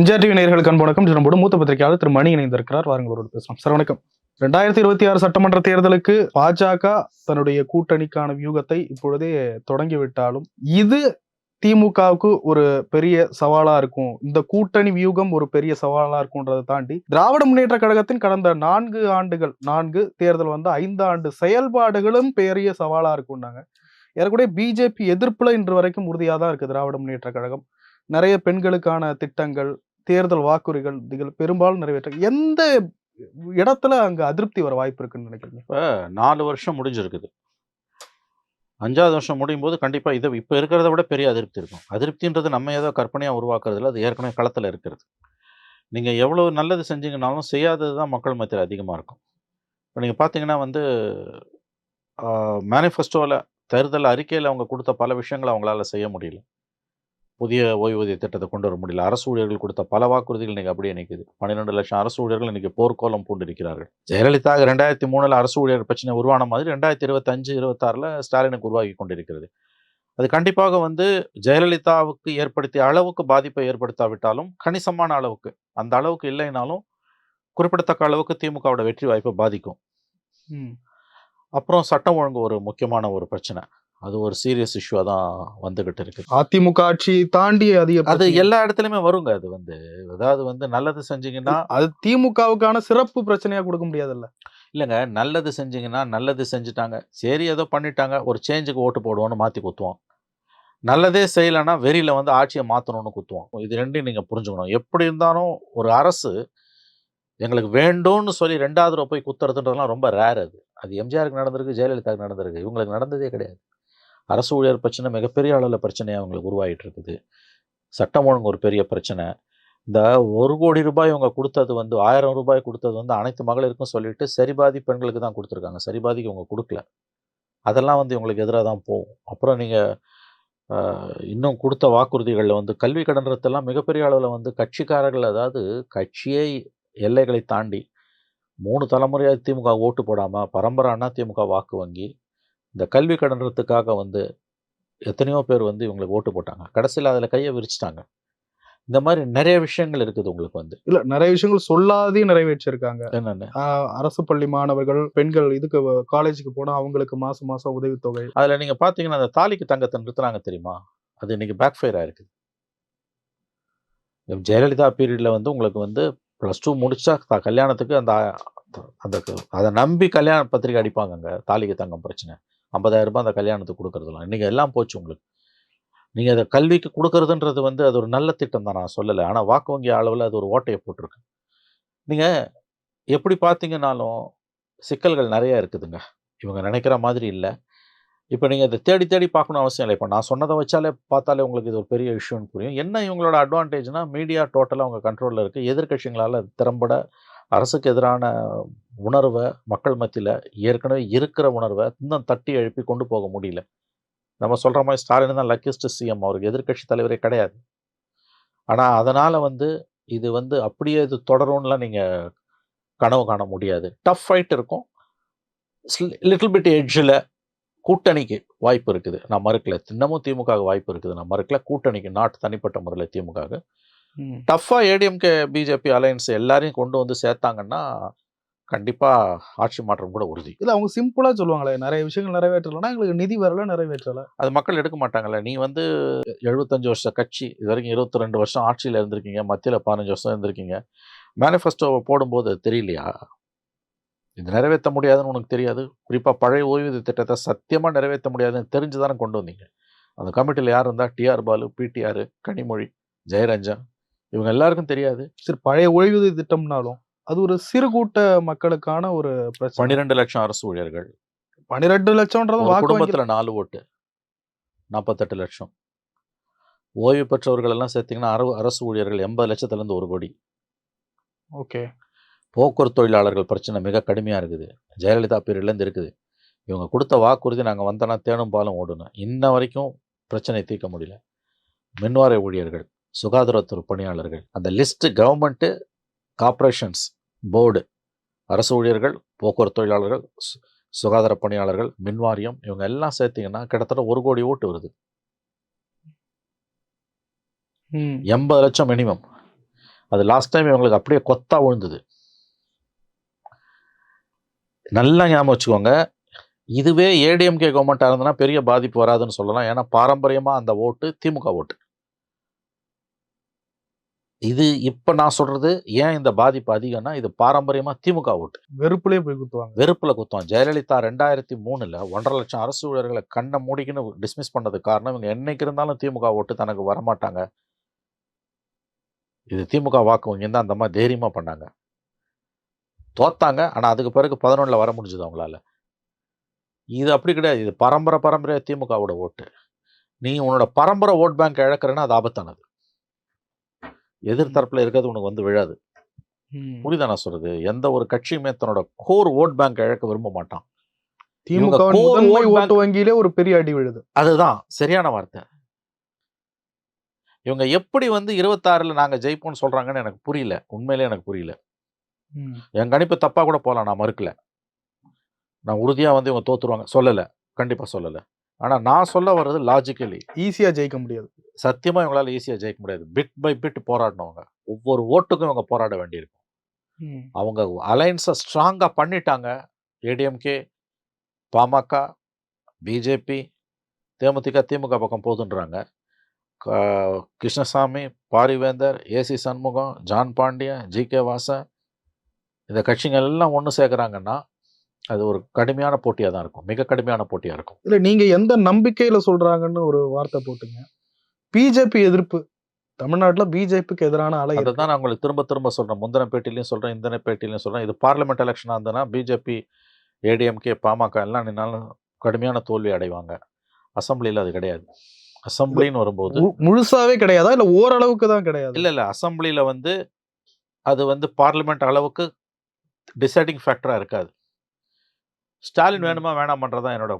MGR TV நேயர்களுக்கு அன்பு வணக்கம். தினம்போடு மூத்த பத்திரிகையாளர் திரு மணி இணைந்திருக்கிறார். வாருங்களோடு பேசலாம். சார் வணக்கம். ரெண்டாயிரத்தி இருபத்தி ஆறு சட்டமன்ற தேர்தலுக்கு பாஜக தன்னுடைய கூட்டணிக்கான வியூகத்தை இப்பொழுதே தொடங்கிவிட்டாலும் இது திமுகவுக்கு ஒரு பெரிய சவாலா இருக்கும். இந்த கூட்டணி வியூகம் ஒரு பெரிய சவாலா இருக்கும்ன்றதை தாண்டி திராவிட முன்னேற்ற கழகத்தின் கடந்த நான்கு ஆண்டுகள் நான்கு தேர்தல் வந்து ஐந்து ஆண்டு செயல்பாடுகளும் பெரிய சவாலா இருக்கும்னாங்க. ஏறக்குறைய பிஜேபி எதிர்ப்புல இன்று வரைக்கும் உறுதியாக தான் இருக்கு திராவிட முன்னேற்ற கழகம். நிறைய பெண்களுக்கான திட்டங்கள் தேர்தல் வாக்குறுதிகள் பெரும்பாலும் நிறைவேற்ற எந்த இடத்துல அங்கே அதிருப்தி வர வாய்ப்பு இருக்குன்னு நினைக்கிறீங்க? இப்போ நாலு வருஷம் முடிஞ்சிருக்குது. அஞ்சாவது வருஷம் முடியும் போது கண்டிப்பாக இதை இப்போ இருக்கிறத விட பெரிய அதிருப்தி இருக்கும். அதிருப்தின்றது நம்ம ஏதோ கற்பனையாக உருவாக்குறதுல அது ஏற்கனவே களத்தில் இருக்கிறது. நீங்கள் எவ்வளோ நல்லது செஞ்சீங்கனாலும் செய்யாதது தான் மக்கள் மத்தியில் அதிகமாக இருக்கும். இப்போ நீங்கள் பார்த்தீங்கன்னா வந்து மேனிஃபெஸ்டோவில் தேர்தல் அறிக்கையில் அவங்க கொடுத்த பல விஷயங்களை அவங்களால செய்ய முடியல. புதிய ஓய்வூதிய திட்டத்தை கொண்டு வர முடியல. அரசு ஊழியர்கள் கொடுத்த பல வாக்குறுதிகள் இன்னைக்கு அப்படியே நிற்குது பன்னிரெண்டு லட்சம் அரசு ஊழியர்கள் இன்னைக்கு போர்க்கோலம் பூண்டிருக்கிறார்கள். ஜெயலலிதா ரெண்டாயிரத்தி மூணுல அரசு ஊழியர் பிரச்சனை உருவான மாதிரி ரெண்டாயிரத்தி இருபத்தஞ்சு இருபத்தாறில் ஸ்டாலினுக்கு உருவாகி கொண்டிருக்கிறது. அது கண்டிப்பாக வந்து ஜெயலலிதாவுக்கு ஏற்படுத்திய அளவுக்கு பாதிப்பை ஏற்படுத்தாவிட்டாலும் கணிசமான அளவுக்கு அந்த அளவுக்கு இல்லைனாலும் குறிப்பிடத்தக்க அளவுக்கு திமுகவோட வெற்றி வாய்ப்பை பாதிக்கும். அப்புறம் சட்டம் ஒழுங்கு ஒரு முக்கியமான ஒரு பிரச்சனை. அது ஒரு சீரியஸ் இஷ்யூவாக தான் வந்துகிட்டு இருக்கு அதிமுக ஆட்சியை தாண்டி அது பிரச்சனை. எல்லா இடத்துலையுமே வருங்க அது வந்து. அதாவது வந்து நல்லது செஞ்சீங்கன்னா அது திமுகவுக்கான சிறப்பு பிரச்சனையா கொடுக்க முடியாதுல்ல. இல்லைங்க நல்லது செஞ்சீங்கன்னா நல்லது செஞ்சுட்டாங்க. சரி ஏதோ பண்ணிட்டாங்க. ஒரு சேஞ்சுக்கு ஓட்டு போடுவோன்னு மாற்றி குத்துவோம். நல்லதே செய்யலைன்னா வெறியில் வந்து ஆட்சியை மாற்றணும்னு குத்துவோம். இது ரெண்டையும் நீங்கள் புரிஞ்சுக்கணும். எப்படி இருந்தாலும் ஒரு அரசு எங்களுக்கு வேண்டும்னு சொல்லி ரெண்டாவது போய் குத்துறதுன்றதுலாம் ரொம்ப ரேர் அது. அது எம்ஜிஆருக்கு நடந்திருக்கு ஜெயலலிதாவுக்கு நடந்திருக்கு. இவங்களுக்கு நடந்ததே கிடையாது. அரசு ஊழியர் பிரச்சனை மிகப்பெரிய அளவில் பிரச்சனையாக அவங்களுக்கு உருவாகிட்டு இருக்குது. சட்டம் ஒழுங்கு ஒரு பெரிய பிரச்சனை. இந்த ஒரு கோடி ரூபாய் இவங்க கொடுத்தது வந்து ஆயிரம் ரூபாய் கொடுத்தது வந்து அனைத்து மகளிருக்கும் சொல்லிட்டு சரிபாதி பெண்களுக்கு தான் கொடுத்துருக்காங்க. சரிபாதிக்கு இவங்க கொடுக்கல. அதெல்லாம் வந்து இவங்களுக்கு எதிராக தான் போகும். அப்புறம் நீங்கள் இன்னும் கொடுத்த வாக்குறுதிகளில் வந்து கல்வி கடன்றதெல்லாம் மிகப்பெரிய அளவில் வந்து கட்சிக்காரர்கள் அதாவது கட்சியே எல்லைகளை தாண்டி மூணு தலைமுறையாக திமுக ஓட்டு போடாமல் பரம்பரை அண்ணா திமுக வாக்கு வங்கி இந்த கல்வி கடன்றதுக்காக வந்து எத்தனையோ பேர் வந்து இவங்களுக்கு ஓட்டு போட்டாங்க. கடைசியில் அதில் கையை விரிச்சிட்டாங்க. இந்த மாதிரி நிறைய விஷயங்கள் இருக்குது உங்களுக்கு வந்து. இல்ல நிறைய விஷயங்கள் சொல்லாதே நிறைவேற்றிருக்காங்க. என்னென்ன? அரசு பள்ளி மாணவர்கள் பெண்கள் இதுக்கு காலேஜுக்கு போனா அவங்களுக்கு மாசம் மாசம் உதவித்தொகை. அதில் நீங்கள் பார்த்தீங்கன்னா அந்த தாலிக்கு தங்கத்தை நிறுத்துறாங்க தெரியுமா? அது இன்னைக்கு பேக் ஃபயர் ஆயிருக்கு. ஜெயலலிதா பீரியடில் வந்து உங்களுக்கு வந்து ப்ளஸ் டூ முடிச்சா கல்யாணத்துக்கு அந்த அந்த அதை நம்பி கல்யாண பத்திரிக்கை அடிப்பாங்கங்க தாலிக்கு தங்கம் பிரச்சனை. ஐம்பதாயிரம் ரூபாய் அந்த கல்யாணத்துக்கு கொடுக்கறதுலாம் இன்றைக்கி எல்லாம் போச்சு உங்களுக்கு. நீங்கள் அதை கல்விக்கு கொடுக்கறதுன்றது வந்து அது ஒரு நல்ல திட்டம் தான் நான் சொல்லலை. ஆனால் வாக்கு வங்கி அளவில் அது ஒரு ஓட்டையை போட்டிருக்கு. நீங்கள் எப்படி பார்த்தீங்கன்னாலும் சிக்கல்கள் நிறையா இருக்குதுங்க. இவங்க நினைக்கிற மாதிரி இல்லை. இப்போ நீங்கள் இதை தேடி தேடி பார்க்கணும் அவசியம் இல்லை. இப்போ நான் சொன்னதை வச்சாலே பார்த்தாலே உங்களுக்கு இது ஒரு பெரிய இஷ்யூன்னு புரியும். என்ன இவங்களோட அட்வான்டேஜ்னால் மீடியா டோட்டலாக அவங்க கண்ட்ரோலில் இருக்குது எதிர்க்கட்சிகளால் திறம்பட அரசுக்கு எதிரான உணர்வை மக்கள் மத்தியில் ஏற்கனவே இருக்கிற உணர்வை இன்னும் தட்டி எழுப்பி கொண்டு போக முடியல. நம்ம சொல்கிற மாதிரி ஸ்டாலின் தான் லக்கிஸ்ட் சிஎம் அவருக்கு. எதிர்கட்சி தலைவரே கிடையாது. ஆனால் அதனால் வந்து இது வந்து அப்படியே இது தொடரும்லாம் நீங்கள் கனவு காண முடியாது. டஃப் ஃபைட் இருக்கும். லிட்டில் பிட் எட்ஜில் கூட்டணிக்கு வாய்ப்பு இருக்குது. நான் மறுக்கல. இன்னமும் திமுக வாய்ப்பு இருக்குது. நான் மறுக்கல. கூட்டணிக்கு நாட்டு தனிப்பட்ட முறையில் திமுக டஃப்பாக ஏடிஎம்கே பிஜேபி அலையன்ஸ் எல்லாரையும் கொண்டு வந்து சேர்த்தாங்கன்னா கண்டிப்பாக ஆட்சி மாற்றம் கூட உறுதி. இல்ல அவங்க சிம்பிளா சொல்லுவாங்களே நிறைய விஷயங்கள் நிறைவேற்றலைன்னா எங்களுக்கு நிதி வரல நிறைவேற்றல. அது மக்கள் எடுக்க மாட்டாங்கல்ல. நீ வந்து எழுபத்தஞ்சு வருஷம் கட்சி இது வரைக்கும் இருபத்தி ரெண்டு வருஷம் ஆட்சியில் இருந்திருக்கீங்க மத்தியில் பதினஞ்சு வருஷம் இருந்திருக்கீங்க. மேனிஃபெஸ்டோவை போடும்போது தெரியலையா? இது நிறைவேற்ற முடியாதுன்னு உனக்கு தெரியாது? குறிப்பாக பழைய ஓய்வூதிய திட்டத்தை சத்தியமாக நிறைவேற்ற முடியாதுன்னு தெரிஞ்சு தானே கொண்டு வந்தீங்க. அந்த கமிட்டியில் யார் இருந்தால் டிஆர் பாலு பிடிஆர் கனிமொழி ஜெயரஞ்சன். இவங்க எல்லாருக்கும் தெரியாது. சரி பழைய ஓய்வூதிய திட்டம்னாலும் அது ஒரு சிறு கூட்ட மக்களுக்கான ஒரு பன்னிரெண்டு லட்சம் அரசு ஊழியர்கள். பன்னிரெண்டு லட்சம்ன்றது குடும்பத்தில் நாலு ஓட்டு. நாற்பத்தெட்டு லட்சம். ஓய்வு பெற்றவர்கள் எல்லாம் சேர்த்தீங்கன்னா அரசு ஊழியர்கள் எண்பது லட்சத்துலேருந்து ஒரு கோடி. ஓகே. போக்குவரத்து தொழிலாளர்கள் பிரச்சனை மிக கடுமையாக இருக்குது. ஜெயலலிதா பீரியட்லேருந்து இருக்குது. இவங்க கொடுத்த வாக்குறுதி நாங்கள் வந்தோன்னா தேனும் பாலும் ஓடணும். இன்ன வரைக்கும் பிரச்சனை தீர்க்க முடியல. மின்வார ஊழியர்கள். சுகாதாரத்துறை பணியாளர்கள். அந்த லிஸ்ட்டு கவர்மெண்ட்டு கார்ப்பரேஷன்ஸ் போர்டு அரசு ஊழியர்கள் போக்குவரத்து தொழிலாளர்கள் சுகாதார பணியாளர்கள் மின்வாரியம் இவங்க எல்லாம் சேர்த்தீங்கன்னா கிட்டத்தட்ட ஒரு கோடி ஓட்டு வருது. எண்பது லட்சம் மினிமம் அது லாஸ்ட் டைம் இவங்களுக்கு அப்படியே கொத்தா விழுந்தது. நல்லா ஞாபகம் வச்சுக்கோங்க. இதுவே ஏடிஎம்கே கவர்மெண்ட்டாக இருந்ததுன்னா பெரிய பாதிப்பு வராதுன்னு சொல்லலாம். ஏன்னா பாரம்பரியமாக அந்த ஓட்டு திமுக ஓட்டு. இது இப்போ நான் சொல்றது ஏன் இந்த பாதிப்பு அதிகம்னா இது பாரம்பரியமாக திமுக ஓட்டு. வெறுப்புலயே போய் குத்துவாங்க. வெறுப்புல குத்தம் ஜெயலலிதா ரெண்டாயிரத்தி மூணுல ஒன்றரை லட்சம் அரசு ஊழியர்களை கண்ணை மூடிக்கின்னு டிஸ்மிஸ் பண்ணதுக்கு காரணம் இவங்க என்னைக்கு இருந்தாலும் திமுக ஓட்டு தனக்கு வரமாட்டாங்க. இது திமுக வாக்கு வங்கி தான் அந்த மாதிரி தைரியமா பண்ணாங்க. தோத்தாங்க ஆனா அதுக்கு பிறகு பதினொன்னுல வர முடிஞ்சது அவங்களால. இது அப்படி கிடையாது. இது பரம்பரை பரம்பரையா திமுகவோட ஓட்டு. நீ உன்னோட பரம்பரை ஓட் பேங்க் இழக்கிறேன்னா அது ஆபத்தானது. எதிர்த்தரப்புல இருக்கிறது உனக்கு வந்து விழாது. புரியுதா நான் சொல்றது? எந்த ஒரு கட்சியுமே தன்னோட கோர் ஓட் பேங்க் இழக்க விரும்ப மாட்டான். திமுக ஓட்டு வங்கியிலே ஒரு பெரிய அடி விழுது. அதுதான். சரியான வார்த்தை. இவங்க எப்படி வந்து இருபத்தாறுல நாங்க ஜெயிப்போம்னு சொல்றாங்கன்னு எனக்கு புரியல. உண்மையிலே எனக்கு புரியல. என் கணிப்பு தப்பா கூட போகலாம் நான் மறுக்கல. நான் உறுதியா வந்து இவங்க தோத்துருவாங்க. சொல்லல. கண்டிப்பா சொல்லல. ஆனா நான் சொல்ல வர்றது லாஜிக்கலி ஈஸியா ஜெயிக்க முடியாது. சத்தியமா இவங்களால ஈஸியா ஜெயிக்க முடியாது. பிட் பை பிட் போராடினவங்க. ஒவ்வொரு ஓட்டுக்கும் இவங்க போராட வேண்டியிருக்கும். அவங்க அலைன்ஸை ஸ்ட்ராங்காக பண்ணிட்டாங்க. ஏடிஎம்கே பாமக பிஜேபி தேமுதிக திமுக பக்கம் போதுன்றாங்க. Krishnasamy Pariventhar AC Shanmugam John Pandian G K Vasan இந்த கட்சிகள் எல்லாம் ஒன்று சேர்க்குறாங்கன்னா அது ஒரு கடுமையான போட்டியாக தான் இருக்கும். மிக கடுமையான போட்டியாக இருக்கும். இல்ல நீங்க எந்த நம்பிக்கையில சொல்றாங்கன்னு ஒரு வார்த்தை போட்டுங்க. பிஜேபி எதிர்ப்பு. தமிழ்நாட்டுல பிஜேபிக்கு எதிரான அலை அதை. தான் நான் உங்களுக்கு திரும்ப திரும்ப சொல்கிறேன் முந்தின பேட்டிலையும் சொல்கிறேன் இந்த பேட்டிலையும் சொல்கிறேன் இது பார்லிமெண்ட் எலெக்ஷனாக இருந்ததுன்னா பிஜேபி ஏடிஎம்கே பாமக எல்லாம் நின்னாலும் கடுமையான தோல்வி அடைவாங்க. அசம்பிளியில் அது கிடையாது. அசம்பிளின்னு வரும்போது மு- முழுசாவே கிடையாதா? இல்ல ஓரளவுக்கு தான் கிடையாது? இல்லை இல்லை. அசம்பிளியில் வந்து அது வந்து பார்லிமெண்ட் அளவுக்கு டிசைடிங் ஃபேக்டராக இருக்காது. ஸ்டாலின் ம். வேணுமா வேணாமன்றதான் என்னோட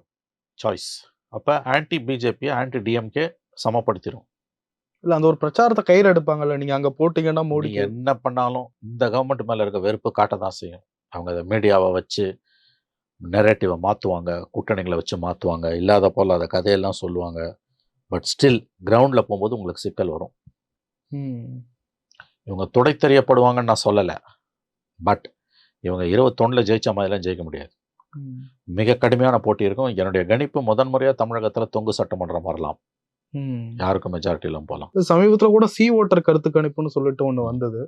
சாய்ஸ் அப்போ ஆன்டி பிஜேபியை ஆன்டி டிஎம்கே சமப்படுத்திடும் இல்ல அந்த ஒரு பிரச்சாரத்தை கையில எடுப்பாங்கல்ல நீங்க அங்க போட்டீங்கன்னா மோடி என்ன பண்ணாலும் இந்த கவர்மெண்ட் மேல இருக்க வெறுப்பு காட்ட தான் செய்யும். அவங்க அதை மீடியாவை வச்சு நெரேட்டிவை மாற்றுவாங்க கூட்டணிகளை வச்சு மாற்றுவாங்க இல்லாத போல அதை கதையெல்லாம் சொல்லுவாங்க. பட் ஸ்டில் கிரவுண்டில் போகும்போது உங்களுக்கு சிக்கல் வரும். இவங்க துடை தெரியப்படுவாங்கன்னு நான் சொல்லலை. பட் இவங்க இருபத்தொன்னில் ஜெயிச்ச மாதிரிலாம் ஜெயிக்க முடியாது. மிக கடுமையான போட்டி இருக்கும். என்னுடைய கணிப்பு முதன் முறையாக தமிழகத்தில் தொங்கு சட்டமன்றம் வரலாம். யாருக்கும் மெஜாரிட்டியிலும் போகலாம் சமீபத்துல கூட சி ஓட்டர் கருத்து கணிப்புன்னு சொல்லிட்டு ஒண்ணு வந்தது.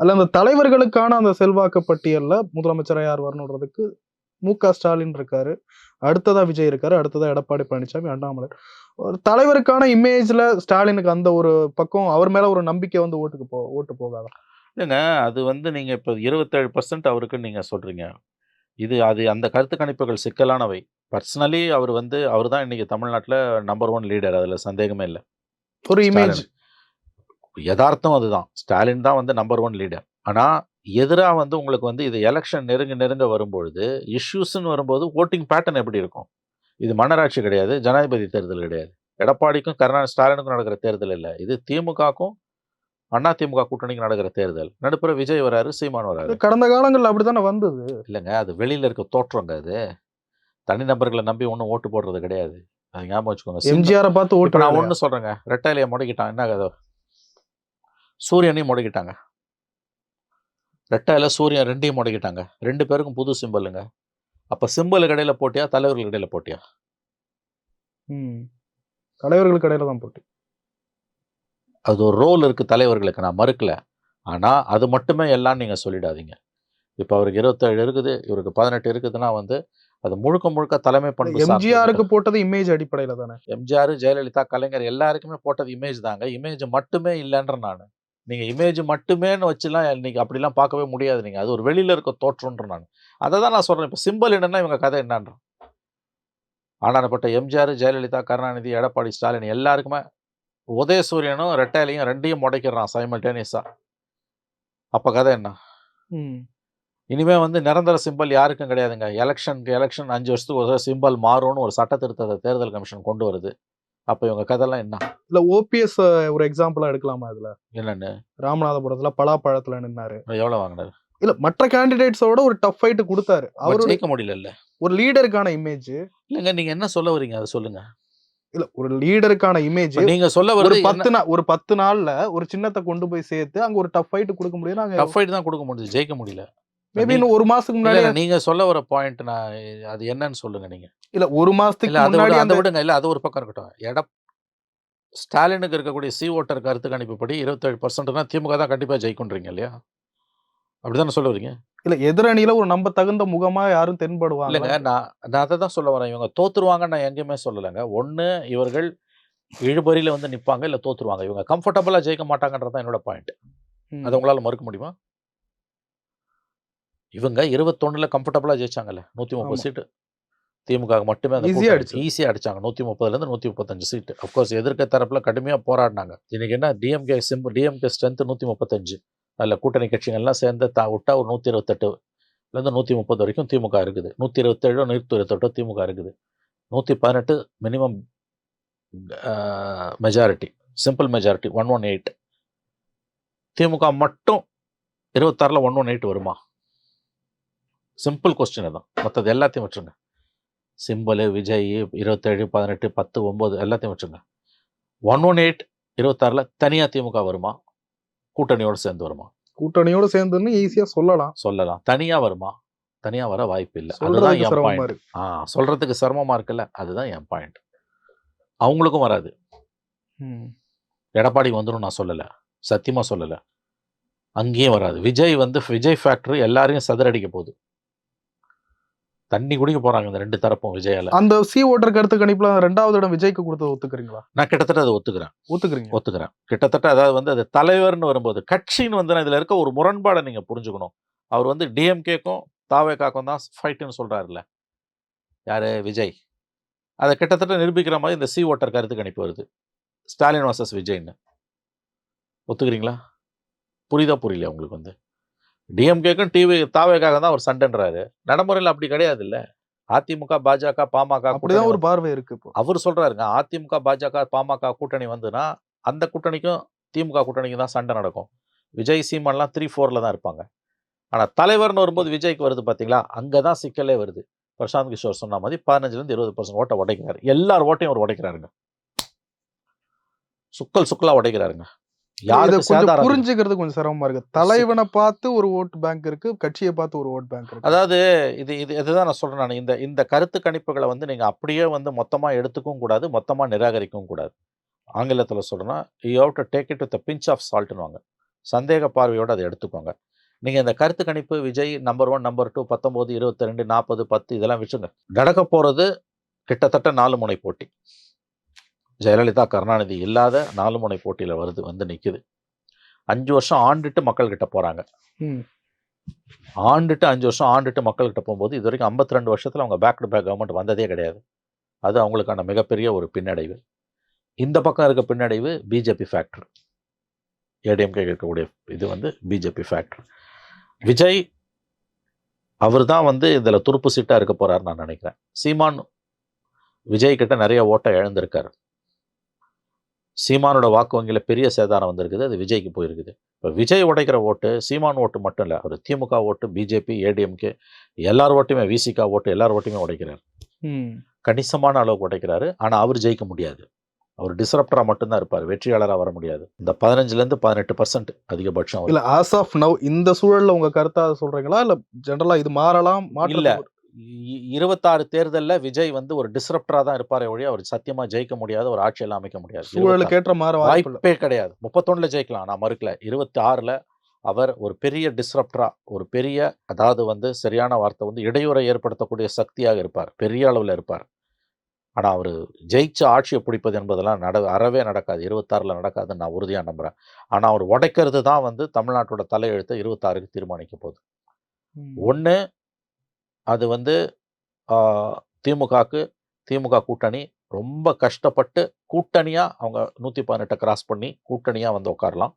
அதுல அந்த தலைவர்களுக்கான அந்த செல்வாக்கு பட்டியல்ல முதலமைச்சரா யார் வரணுன்றதுக்கு மு க ஸ்டாலின் இருக்காரு. அடுத்ததா விஜய் இருக்காரு. அடுத்ததா எடப்பாடி பழனிசாமி அண்ணாமலை ஒரு தலைவருக்கான இமேஜ்ல ஸ்டாலினுக்கு அந்த ஒரு பக்கம் அவர் மேல ஒரு நம்பிக்கை வந்து ஓட்டுக்கு போ ஓட்டு போகாத? இல்லைங்க அது வந்து நீங்கள் இப்போ இருபத்தேழு பர்சன்ட் அவருக்கு நீங்கள் சொல்கிறீங்க இது அது அந்த கருத்து கணிப்புகள் சிக்கலானவை. பர்சனலி அவர் வந்து அவர் தான் இன்னைக்கு தமிழ்நாட்டில் நம்பர் ஒன் லீடர் அதில் சந்தேகமே இல்லை. ஒரு இமேஜ் யதார்த்தம் அதுதான். ஸ்டாலின் தான் வந்து நம்பர் ஒன் லீடர் ஆனால் எதிராக வந்து உங்களுக்கு வந்து இது எலெக்ஷன் நெருங்க நெருங்க வரும்பொழுது இஷ்யூஸ்ன்னு வரும்போது ஓட்டிங் பேட்டர்ன் எப்படி இருக்கும்? இது மன்னராட்சி கிடையாது ஜனாதிபதி தேர்தல் கிடையாது. எடப்பாடிக்கும் கருணா ஸ்டாலினுக்கும் நடக்கிற தேர்தல் இல்லை. இது திமுகக்கும் அண்ணா திமுக கூட்டணிக்கு நடக்கிற தேர்தல். நடுப்புற விஜய் வராரு சீமான் வராரு. கடந்த காலங்கள்ல அப்படித்தானே வந்தது? இல்லைங்க அது வெளியில இருக்க தோற்றங்க அது. தனிநபர்களை நம்பி ஒன்றும் ஓட்டு போடுறது கிடையாது. அது ஞாபகம் வச்சுக்கோங்க. எம்ஜிஆரை பார்த்து ஓட்டு நான்? ஒண்ணு சொல்றேங்க ரெட்டாலியை முடக்கிட்டான். என்ன கதை? சூரியனையும் முடக்கிட்டாங்க. ரெட்டாயில சூரியன் ரெண்டையும் முடக்கிட்டாங்க. ரெண்டு பேருக்கும் புது சிம்பலுங்க அப்ப சிம்பல் இடையில போட்டியா தலைவர்கள் இடையில போட்டியா? ம். தலைவர்களுக்கு இடையில தான் போட்டி. அது ஒரு ரோல் இருக்கு தலைவர்களுக்கு நான் மறுக்கல. ஆனா அது மட்டுமே எல்லாம் நீங்க சொல்லிடாதீங்க. இப்ப அவருக்கு இருபத்தேழு இருக்குது இவருக்கு பதினெட்டு இருக்குதுன்னா வந்து அது முழுக்க முழுக்க தலைமை பண்பு. எம்ஜிஆருக்கு போட்டது இமேஜ் அடிப்படையில தானே? எம்ஜிஆர் ஜெயலலிதா கலைஞர் எல்லாருக்குமே போட்டது இமேஜ் தாங்க. இமேஜ் மட்டுமே இல்லைன்ற நான். நீங்க இமேஜ் மட்டுமேன்னு வச்சுலாம் இன்னைக்கு அப்படிலாம் பார்க்கவே முடியாது நீங்க. அது ஒரு வெளியில இருக்க தோற்றம்ன்ற நான். அதை தான் நான் சொல்றேன். இப்போ சிம்பிள் என்னன்னா இவங்க கதை என்னன்ற ஆனானப்பட்ட எம்ஜிஆர் ஜெயலலிதா கருணாநிதி எடப்பாடி ஸ்டாலின் எல்லாருக்குமே உதயசூரியனும் ரெட்டாலையும் ரெண்டையும் முடைக்கிறான் சைமல்டேனியஸா அப்ப கதை என்ன? ம். இனிமே வந்து நிரந்தர சிம்பல் யாருக்கும் கிடையாதுங்க. எலெக்ஷனுக்கு எலெக்ஷன் அஞ்சு வருஷத்துக்கு ஒரு சிம்பல் மாறும்னு ஒரு சட்ட திருத்தத்தை தேர்தல் கமிஷன் கொண்டு வருது. அப்போ இவங்க கதைலாம் என்ன? இல்ல ஓபிஎஸ் ஒரு எக்ஸாம்பிளா எடுக்கலாமா இதுல? என்னன்னு? ராமநாதபுரத்துல பலாப்பழத்துல நின்னாரு. எவ்வளவு வாங்கினாரு? இல்ல மற்ற கேண்டிடேட்ஸோட ஒரு டஃப் ஃபைட் கொடுத்தாரு. அவர் அவரோட ஜெயிக்க முடியல ஒரு லீடருக்கான இமேஜ் இல்லைங்க நீங்க என்ன சொல்ல வரீங்க அதை சொல்லுங்க. இல்ல ஒரு லீடருக்கான இமேஜ் நீங்க சொல்ல ஒரு வருது பத்து நாள் ஒரு பத்து நாள்ல ஒரு சின்னத்தை கொண்டு போய் சேர்த்து அங்க ஒரு டஃப் ஃபைட் கொடுக்க முடியும் அங்க டஃப் ஃபைட் தான் கொடுக்க முடியுது ஜெயிக்க முடியல. மேபி இன்னும் ஒரு மாசத்துக்கு முன்னாடி நீங்க சொல்ல வர பாயிண்ட் நான் அது என்னன்னு சொல்லுங்க நீங்க. இல்ல ஒரு மாசத்துக்கு முன்னாடி அந்த விடுங்க. இல்ல அது ஒரு பக்கம் இருக்கட்டும். எட ஸ்டாலினுக்கு இருக்கக்கூடிய சி ஓட்டர் கருத்து கணிப்புப்படி இருபத்தேழு பர்சன்ட்னா திமுக தான் கண்டிப்பா ஜெயிக்குன்றீங்க இல்லையா? அப்படிதானே சொல்ல வரீங்க இல்ல எதிரணியில ஒரு நம்ப தகுந்த முகமா யாரும் தென்படுவாங்க. இல்லைங்க நான் நான் அதை தான் சொல்ல வரேன். இவங்க தோத்துருவாங்கன்னு நான் எங்கேயுமே சொல்லலைங்க. ஒன்று இவர்கள் இழுபறியில் வந்து நிற்பாங்க இல்லை தோத்துருவாங்க. இவங்க கம்ஃபர்டபுளாக ஜெயிக்க மாட்டாங்கன்றது தான் என்னோட பாயிண்ட் அதை உங்களால் மறுக்க முடியுமா? இவங்க இருபத்தொன்னுல கம்ஃபர்டபுளாக ஜெயிச்சாங்கல்ல நூற்றி முப்பது. சீட்டு. திமுக மட்டுமே அந்த ஆ அடிச்சு. ஈஸியாக அடிச்சாங்க. நூற்றி முப்பதுலேருந்து நூற்றி முப்பத்தஞ்சு சீட்டு அஃப்கோர்ஸ் எதிர்க்க தரப்பில் கடுமையாக போராடினாங்க. இன்னைக்கு என்ன? டிஎம்கே சிம்பு டிஎம்கே ஸ்ட்ரென்த் நூற்றி முப்பத்தஞ்சு அதில் கூட்டணி கட்சிகள்லாம் சேர்ந்து தா விட்டா ஒரு நூற்றி இருபத்தெட்டுலேருந்து நூற்றி முப்பது வரைக்கும் திமுக இருக்குது. நூற்றி இருபத்தேழோ நூற்றி இருபத்தெட்டோ திமுக இருக்குது. நூற்றி பதினெட்டு minimum majority simple majority one one eight DMK மட்டும் இருபத்தாறில் ஒன் ஒன் எயிட் வருமா? சிம்பிள் கொஸ்டின் தான் மற்றது எல்லாத்தையும் வச்சுருங்க. சிம்பிள் விஜய் இருபத்தேழு பதினெட்டு பத்து ஒம்பது எல்லாத்தையும் வச்சுருங்க. ஒன் ஒன் எயிட் இருபத்தாறில் தனியாக திமுக வருமா? கூட்டணியோடு சேர்ந்து வருமா? கூட்டணியோட சேர்ந்துன்னு ஈஸியா சொல்லலாம். சொல்லலாம். தனியாக வருமா? தனியாக வர வாய்ப்பு இல்லை. அதுதான் சொல்றதுக்கு என் பாயிண்ட் ஆ சொல்கிறதுக்கு சிரமமாக இருக்குல்ல? அதுதான் என் பாயிண்ட் அவங்களுக்கும் வராது. எடப்பாடி வந்துடும் நான் சொல்லலை. சத்தியமாக சொல்லலை. அங்கேயும் வராது. விஜய் வந்து விஜய் ஃபேக்டரி எல்லாரையும் சதுரடிக்க போகுது. தண்ணி குடிக்க போறாங்க இந்த ரெண்டு தரப்பும் விஜயால. அந்த சி ஓட்டர் கருத்து கணிப்புல ரெண்டாவது இடம் விஜய்க்கு கொடுத்தது ஒத்துக்கிறீங்களா? நான் கிட்டத்தட்ட அதை ஒத்துக்கிறேன். ஒத்துக்கிறீங்க. ஒத்துக்கிறேன். கிட்டத்தட்ட அதாவது வந்து அது தலைவர்னு வரும்போது கட்சின்னு வந்து இதுல இருக்க ஒரு முரண்பாடை நீங்க புரிஞ்சுக்கணும். அவர் வந்து டிஎம்கேக்கும் தாவேக்காக்கும் தான் ஃபைட்டுன்னு சொல்றாருல்ல. யாரு? விஜய். அதை கிட்டத்தட்ட நிரூபிக்கிற மாதிரி இந்த சி ஓட்டர் கருத்து கணிப்பு வருது. ஸ்டாலின் வர்சஸ் விஜய்னு. ஒத்துக்கிறீங்களா? புரியுதா? புரியல உங்களுக்கு வந்து? டிஎம்கேக்கும் டிவி தாவேக்காக தான் அவர் சண்டைன்றாரு. நடைமுறையில் அப்படி கிடையாது இல்ல அதிமுக பாஜக பாமக அப்படிதான் ஒரு பார்வை இருக்கு அவர் சொல்றாருங்க அதிமுக பாஜக பாமக கூட்டணி வந்துன்னா அந்த கூட்டணிக்கும் திமுக கூட்டணிக்கும் தான் சண்டை நடக்கும். விஜய் சீமான்லாம் த்ரீ ஃபோர்ல தான் இருப்பாங்க. ஆனா தலைவர்னு வரும்போது விஜய்க்கு வருது பாத்தீங்களா அங்கதான் சிக்கலே வருது. பிரசாந்த் கிஷோர் சொன்ன மாதிரி பதினஞ்சுல இருந்து இருபது பர்சன்ட் ஓட்டை உடைக்கிறாரு. எல்லார் ஓட்டையும் அவர் உடைக்கிறாருங்க. சுக்கல் சுக்கலா உடைக்கிறாருங்க. புரிஞ்சுக்கிறது கொஞ்சம் சிரமமா இருக்கு. தலைவனை பார்த்து ஒரு ஓட் பேங்க் இருக்கு கட்சியை பார்த்து ஒரு ஓட் பேங்க் இருக்கு. அதாவது இது இது இதுதான் நான் சொல்றேன் நான். இந்த இந்த கருத்து கணிப்புகளை வந்து நீங்க அப்படியே வந்து மொத்தமா எடுத்துக்கவும் கூடாது மொத்தமா நிராகரிக்கவும் கூடாது. ஆங்கிலத்துல சொல்றேன்னா you have to take it with pinch of சால்ட்னுவாங்க சந்தேக பார்வையோட அதை எடுத்துக்கோங்க. நீங்க இந்த கருத்து கணிப்பு Vijay number one number two பத்தொன்பது இருபத்தி ரெண்டு நாற்பது பத்து இதெல்லாம் வச்சுங்க நடக்க போறது கிட்டத்தட்ட நாலு முனை போட்டி. ஜெயலலிதா கருணாநிதி இல்லாத நாலு முனை போட்டியில வருது வந்து நிக்குது. அஞ்சு வருஷம் ஆண்டுட்டு மக்கள் கிட்ட போறாங்க. ம். ஆண்டுட்டு அஞ்சு வருஷம் ஆண்டுட்டு மக்கள்கிட்ட போகும்போது இது வரைக்கும் ஐம்பத்தி ரெண்டு வருஷத்துல அவங்க பேக் டு பேக் கவர்மெண்ட் வந்ததே கிடையாது. அது அவங்களுக்கான மிகப்பெரிய ஒரு பின்னடைவு. இந்த பக்கம் இருக்க பின்னடைவு பிஜேபி ஃபேக்டர் ஏடிஎம்கே இருக்கக்கூடிய இது வந்து பிஜேபி ஃபேக்டர் விஜய் அவர் தான் வந்து இதில் துருப்பு சீட்டாக இருக்க போறாருன்னு நான் நினைக்கிறேன். சீமான் விஜய் கிட்ட நிறைய ஓட்டை இழந்திருக்காரு. சீமானோட வாக்கு வங்கியில பெரிய சேதாரம் வந்திருக்குது அது விஜய்க்கு போயிருக்குது இப்போ விஜய் உடைக்கிற ஓட்டு சீமான் ஓட்டு மட்டும் இல்லை அவர் திமுக ஓட்டு பிஜேபி ஏடிஎம்கே எல்லார் ஓட்டுமே விசிகா ஓட்டு எல்லார் ஓட்டுமே உடைக்கிறார் ம். கணிசமான அளவுக்கு உடைக்கிறாரு ஆனா அவர் ஜெயிக்க முடியாது அவர் டிஸ்ரப்டரா மட்டும்தான் இருப்பார் வெற்றியாளரா வர முடியாது இந்த பதினஞ்சுல இருந்து பதினெட்டு பர்சன்ட் அதிகபட்சம். இல்ல ஆஸ் ஆஃப் நவ் இந்த சூழல்ல உங்க கருத்தா சொல்றீங்களா இல்ல ஜெனரலா இது மாறலாம் இல்ல. இருபத்தாறு தேர்தல்ல விஜய் வந்து ஒரு டிஸ்ரப்டரா தான் இருப்பாரே ஒழிய அவர் சத்தியமா ஜெயிக்க முடியாது ஒரு ஆட்சியெல்லாம் அமைக்க முடியாது. சூழலுக்கு ஏற்ற மாற வாய்ப்பு கிடையாது. முப்பத்தொன்னுல ஜெயிக்கலாம். நான் மறுக்கல. இருபத்தி ஆறுல அவர் ஒரு பெரிய டிஸ்ரப்டரா ஒரு பெரிய அதாவது வந்து சரியான வார்த்தை வந்து இடையூறை ஏற்படுத்தக்கூடிய சக்தியாக இருப்பார். பெரிய அளவில் இருப்பார். ஆனா அவர் ஜெயிச்ச ஆட்சியை பிடிப்பது என்பதெல்லாம் நட அறவே நடக்காது. இருபத்தாறுல நடக்காதுன்னு நான் உறுதியா நம்புறேன். ஆனா அவர் உடைக்கிறது தான் வந்து தமிழ்நாட்டோட தலையெழுத்தை இருபத்தாறுக்கு தீர்மானிக்க போகுது. ஒன்று அது வந்து திமுகக்கு திமுக கூட்டணி ரொம்ப கஷ்டப்பட்டு கூட்டணியா அவங்க நூத்தி பதினெட்டை கிராஸ் பண்ணி கூட்டணியா வந்து உட்காரலாம்.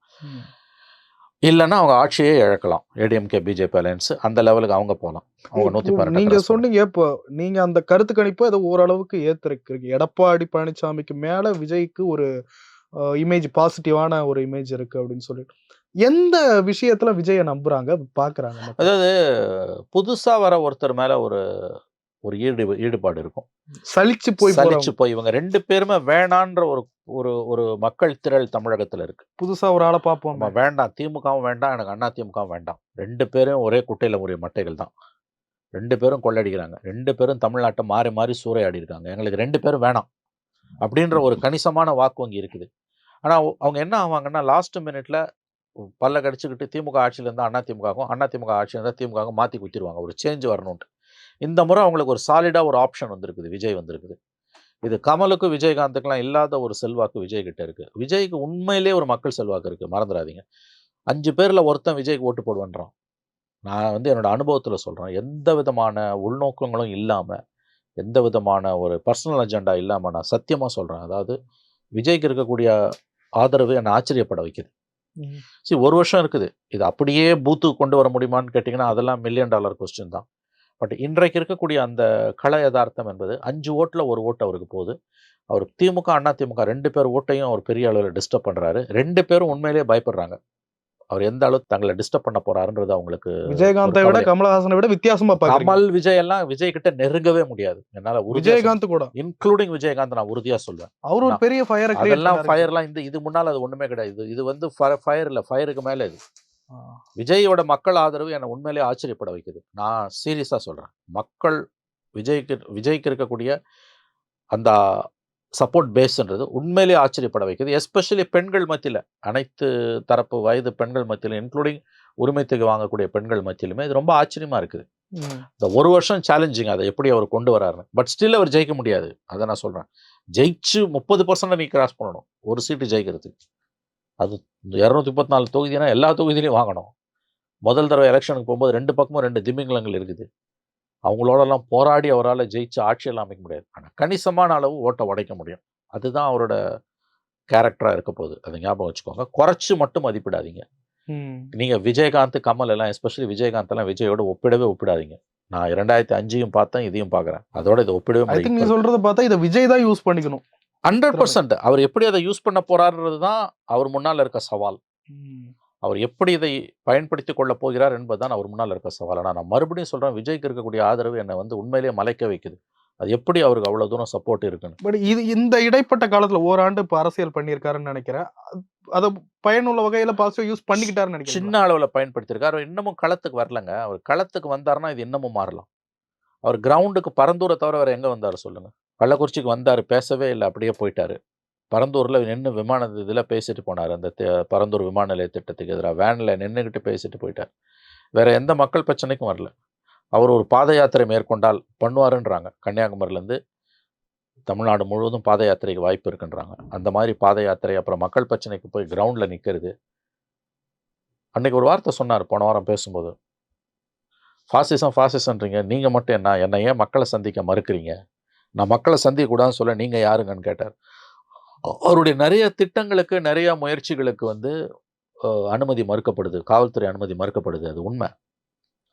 இல்லைன்னா அவங்க ஆட்சியே இழக்கலாம். ஏடிஎம்கே பிஜேபி அலையன்ஸ் அந்த லெவலுக்கு அவங்க போகலாம். அவங்க நூத்தி இப்போ பதினெட்டு நீங்க cross பண்ணி. சொன்னீங்க இப்போ நீங்க அந்த கருத்து கணிப்பு அதை ஓரளவுக்கு ஏத்திருக்கீங்க எடப்பாடி பழனிசாமிக்கு மேல விஜய்க்கு ஒரு இமேஜ் பாசிட்டிவான ஒரு இமேஜ் இருக்கு அப்படின்னு சொல்லிட்டு. எந்த விஷயத்துல விஜய நம்புறாங்க பாக்குறாங்க? அதாவது புதுசா வர ஒருத்தர் மேல ஒரு ஒரு ஈடு ஈடுபாடு இருக்கும். சலிச்சு போய் சலிச்சு போய் இவங்க ரெண்டு பேருமே வேணான்ற ஒரு ஒரு ஒரு மக்கள் திரள் தமிழகத்துல இருக்கு. புதுசா ஒரு ஆளை பார்ப்போம் வேண்டாம். திமுகவும் வேண்டாம். எனக்கு அண்ணா திமுகவும் வேண்டாம். ரெண்டு பேரும் ஒரே குட்டையில உரிய மட்டைகள் தான். ரெண்டு பேரும் கொள்ளடிக்கிறாங்க. ரெண்டு பேரும் தமிழ்நாட்டை மாறி மாறி சூறையாடி இருக்காங்க எங்களுக்கு ரெண்டு பேரும் வேணாம். அப்படின்ற ஒரு கணிசமான வாக்கு வங்கி இருக்குது. ஆனா அவ- அவங்க என்ன ஆவாங்கன்னா லாஸ்ட் மினிட்ல பல்ல கடிச்சுக்கிட்டு திமுக ஆட்சியில் இருந்தால் அண்ணா திமுகவும் அண்ணா திமுக ஆட்சியில் இருந்தால் திமுகவும் மாற்றி குத்திடுவாங்க ஒரு சேஞ்ச் வரணும்ட்டு இந்த முறை அவங்களுக்கு ஒரு சாலிடாக ஒரு ஆப்ஷன் வந்திருக்குது. விஜய் வந்திருக்குது. இது கமலுக்கும் விஜயகாந்துக்கெலாம் இல்லாத ஒரு செல்வாக்கு விஜய் கிட்ட இருக்குது விஜய்க்கு உண்மையிலே ஒரு மக்கள் செல்வாக்கு இருக்குது மறந்துடாதீங்க அஞ்சு பேரில் ஒருத்தன் விஜய்க்கு ஓட்டு போடுவேன்றான். நான் வந்து என்னோடய அனுபவத்தில் சொல்கிறேன் எந்த விதமான உள்நோக்கங்களும் இல்லாமல் எந்த விதமான ஒரு பர்சனல் அஜெண்டா இல்லாமல் நான் சத்தியமாக சொல்கிறேன் அதாவது விஜய்க்கு இருக்கக்கூடிய ஆதரவு என்னை ஆச்சரியப்பட வைக்குது. சரி ஒரு வருஷம் இருக்குது. இது அப்படியே பூத்துக்கு கொண்டு வர முடியுமான்னு கேட்டிங்கன்னா அதெல்லாம் மில்லியன் டாலர் கொஸ்டின் தான். பட் இன்றைக்கு இருக்கக்கூடிய அந்த கள யதார்த்தம் என்பது அஞ்சு ஓட்டில் ஒரு ஓட்டு அவருக்கு போகுது. அவர் திமுக அண்ணா திமுக ரெண்டு பேர் ஓட்டையும் அவர் பெரிய அளவில் டிஸ்டர்ப் பண்ணுறாரு ரெண்டு பேரும் உண்மையிலேயே பயப்படுறாங்க. அவர் எந்த அளவுக்கு தங்களை டிஸ்டர்ப் பண்ண போறாருன்றது அவங்களுக்கு விஜயகாந்தை விட. கமலஹாசனை விட வித்தியாசமா கமல் விஜய் எல்லாம் விஜய் கிட்ட நெருங்கவே முடியாது. என்னால விஜயகாந்த் கூட. இன்க்ளூடிங் விஜயகாந்த் நான் உறுதியா சொல்வேன். அவர் ஒரு பெரிய ஃபயர் அதெல்லாம் ஃபயர்லாம் இந்த இது முன்னால் அது ஒண்ணுமே கிடையாது. இது- வந்து ஃபயர் இல்ல ஃபயருக்கு மேல இது. விஜயோட மக்கள் ஆதரவு என்னை உண்மையிலேயே ஆச்சரியப்பட வைக்குது. நான் சீரியஸாக சொல்கிறேன் மக்கள் விஜய்க்கு விஜய்க்கு இருக்கக்கூடிய அந்த சப்போர்ட் பேஸ்ன்றது உண்மையிலேயே ஆச்சரியப்பட வைக்குது. எஸ்பெஷலி பெண்கள் மத்தியில் அனைத்து தரப்பு வயது பெண்கள் மத்தியில் இன்க்ளூடிங் உரிமைத்துக்கு வாங்கக்கூடிய பெண்கள் மத்தியிலுமே இது ரொம்ப ஆச்சரியமா இருக்குது. இந்த ஒரு வருஷம் சேலஞ்சிங் அதை எப்படி அவர் கொண்டு வராருன்னு. பட் ஸ்டில் அவர் ஜெயிக்க முடியாது. அதை நான் சொல்கிறேன் ஜெயிச்சு முப்பது பர்சன்ட் நீ கிராஸ் பண்ணணும். ஒரு சீட்டு ஜெயிக்கிறதுக்கு. அது இரநூத்தி முப்பத்தி நாலு தொகுதினா எல்லா தொகுதியிலையும் வாங்கணும். முதல் தடவை எலெக்ஷனுக்கு போகும்போது ரெண்டு பக்கமும் ரெண்டு திமிங்கலங்கள் இருக்குது. அவங்களோடலாம் போராடி அவரால் ஜெயிச்சு ஆட்சியெல்லாம் அமைக்க முடியாது. ஆனால் கணிசமான அளவு ஓட்டை உடைக்க முடியும். அதுதான் அவரோட கேரக்டராக இருக்க போகுது. அதை ஞாபகம் வச்சுக்கோங்க. குறைச்சி மட்டும் மதிப்பிடாதீங்க. நீங்கள் விஜயகாந்த் கமல் எல்லாம் எஸ்பெஷலி விஜயகாந்த் எல்லாம் விஜயோட ஒப்பிடவே ஒப்பிடாதீங்க. நான் இரண்டாயிரத்தி அஞ்சையும் பார்த்தேன் இதையும் பார்க்குறேன். அதோட இதை ஒப்பிடவே ஐ திங்க் நீ முடியும் சொல்றத பார்த்தா இதை விஜய் தான் யூஸ் பண்ணிக்கணும். ஹண்ட்ரட் பர்சன்ட் அவர் எப்படி அதை யூஸ் பண்ண போறாருன்றது தான் அவர் முன்னால் இருக்க சவால். அவர் எப்படி இதை பயன்படுத்தி கொள்ள போகிறார் என்பதுதான் அவர் முன்னால் இருக்க சவால். ஆனால் நான் மறுபடியும் சொல்றேன் விஜய்க்கு இருக்கக்கூடிய ஆதரவு என்னை வந்து உண்மையிலேயே மலைக்க வைக்குது. அது எப்படி அவருக்கு அவ்வளவு தூரம் சப்போர்ட் இருக்குன்னு. பட் இது இந்த இடைப்பட்ட காலத்துல ஓராண்டு இப்ப அரசியல் பண்ணியிருக்காருன்னு நினைக்கிறேன். அது- பயனுள்ள வகையில பாசிட்டிவ் யூஸ் பண்ணிக்கிட்டாருன்னு நினைக்கிறேன் சின்ன அளவில் பயன்படுத்தியிருக்காரு அவர் இன்னமும் களத்துக்கு வரலங்க. அவர் களத்துக்கு வந்தாருன்னா இது இன்னமும் மாறலாம். அவர் கிரவுண்டுக்கு பரந்தூரை தவிர வேற எங்க வந்தாரு சொல்லுங்க. கள்ளக்குறிச்சிக்கு வந்தாரு பேசவே இல்லை அப்படியே போயிட்டாரு. பரந்தூரில் நின்று விமான இதில் பேசிட்டு போனார். அந்த பரந்தூர் விமான நிலைய திட்டத்துக்கு எதிராக வேனில் நின்றுக்கிட்டு பேசிட்டு போயிட்டார். வேறு எந்த மக்கள் பிரச்சனைக்கும் வரல. அவர் ஒரு பாத யாத்திரை மேற்கொண்டால் பண்ணுவாருன்றாங்க. கன்னியாகுமரியிலேருந்து தமிழ்நாடு முழுவதும் பாத யாத்திரைக்கு வாய்ப்பு இருக்குன்றாங்க. அந்த மாதிரி பாத யாத்திரை அப்புறம் மக்கள் பிரச்சனைக்கு போய் கிரவுண்டில் நிற்கிறது அன்றைக்கி ஒரு வார்த்தை சொன்னார் போன வாரம் பேசும்போது. ஃபாசிசம் ஃபாசிசன்றீங்க நீங்கள் மட்டும் என்ன? என்னை ஏன் மக்களை சந்திக்க மறுக்கிறீங்க? நான் மக்களை சந்திக்க கூடாதுன்னு சொல்ல நீங்கள் யாருங்கன்னு கேட்டார். அவருடைய நிறைய திட்டங்களுக்கு நிறைய முயற்சிகளுக்கு வந்து அனுமதி மறுக்கப்படுது. காவல்துறை அனுமதி மறுக்கப்படுது. அது உண்மை.